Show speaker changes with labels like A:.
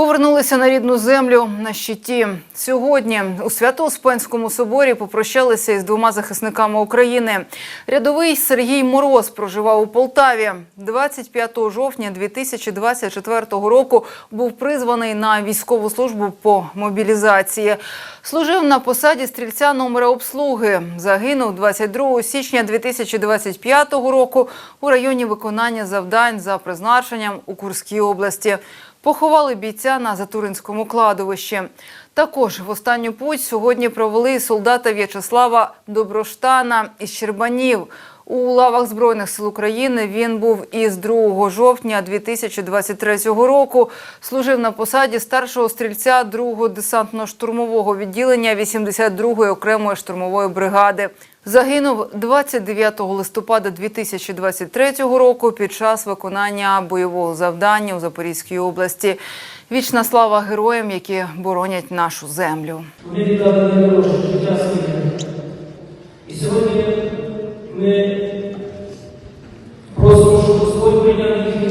A: Повернулися на рідну землю на щиті. Сьогодні у Свято-Успенському соборі попрощалися із двома захисниками України. Рядовий Сергій Мороз проживав у Полтаві. 25 жовтня 2024 року був призваний на військову службу по мобілізації. Служив на посаді стрільця номера обслуги. Загинув 22 січня 2025 року у районі виконання завдань за призначенням у Курській області. Поховали бійця на Затуринському кладовищі. Також в останню путь сьогодні провели солдата В'ячеслава Доброштана із Щербанів. У лавах Збройних сил України він був із 2 жовтня 2023 року. Служив на посаді старшого стрільця 2-го десантно-штурмового відділення 82-ї окремої штурмової бригади. Загинув 29 листопада 2023 року під час виконання бойового завдання у Запорізькій області. Вічна слава героям, які боронять нашу землю.
B: Ми віддали Ми просимо, щоб Господь прийняв їхню